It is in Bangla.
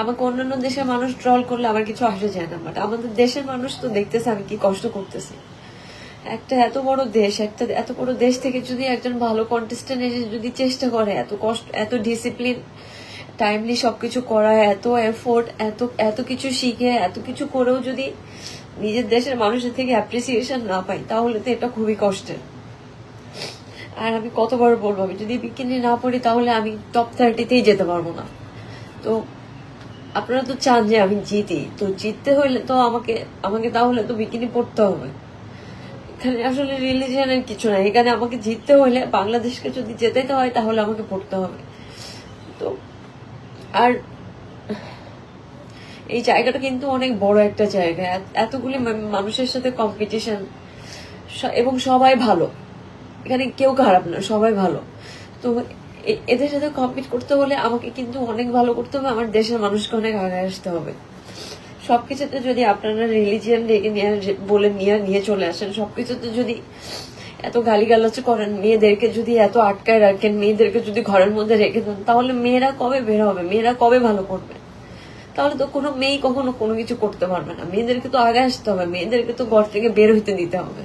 আমাকে অন্যান্য দেশের মানুষ ট্রল করলে আমার কিছু আসে যায় না বাট আমাদের দেশের মানুষ তো দেখতেছে আমি কি কষ্ট করতেছি। একটা এত বড় দেশ, একটা এত বড় দেশ থেকে যদি একজন ভালো কন্টেস্টেন্ট এসে যদি চেষ্টা করে, এত কষ্ট, এত ডিসিপ্লিন টাইমলি সবকিছু করা এত এফোর্ট এত এত কিছু শিখে, এত কিছু করেও যদি নিজের দেশের মানুষের থেকে অ্যাপ্রিসিয়েশন না পাই, তাহলে তো এটা খুবই কষ্টের। আর আমি কতবার বলব, আমি যদি বিকিনি না পড়ি তাহলে আমি টপ থার্টিতেই যেতে পারব না। তো আপনারা তো চান যে আমি জিতি। তো জিততে হইলে তো আমাকে আমাকে তাহলে তো বিকিনি পড়তে হবে। এখানে আসলে রিলিজিয়ানের কিছু নাই। এখানে আমাকে জিততে হলে বাংলাদেশকে যদি জেতাইতে হয়, তাহলে আমাকে পড়তে হবে। তো আর এই জায়গাটা কিন্তু অনেক বড় একটা জায়গা। এতগুলি মানুষের সাথে কম্পিটিশন এবং সবাই ভালো। এখানে কেউ খারাপ না, সবাই ভালো। তো এদের সাথে কম্পিট করতে হলে আমাকে কিন্তু অনেক ভালো করতে হবে, আমার দেশের মানুষকে অনেক আগে আসতে হবে। সবকিছুতে যদি আপনারা রিলিজিয়ান রেখে নিয়ে বলে নিয়ে নিয়ে চলে আসেন, সবকিছুতে যদি এত গালিগালাজ করেন, মেয়েদেরকে যদি এত আটকায় রাখেন, মেয়েদেরকে যদি ঘরের মধ্যে রেখে দেন, তাহলে মেয়েরা কবে বের হবে? মেয়েরা কবে ভালো করবে? তাহলে তো কোনো মেয়ে কখনো কোনো কিছু করতে পারবে না। মেয়েদেরকে তো আগে আসতে হবে, মেয়েদেরকে তো ঘর থেকে বের হইতে দিতে হবে।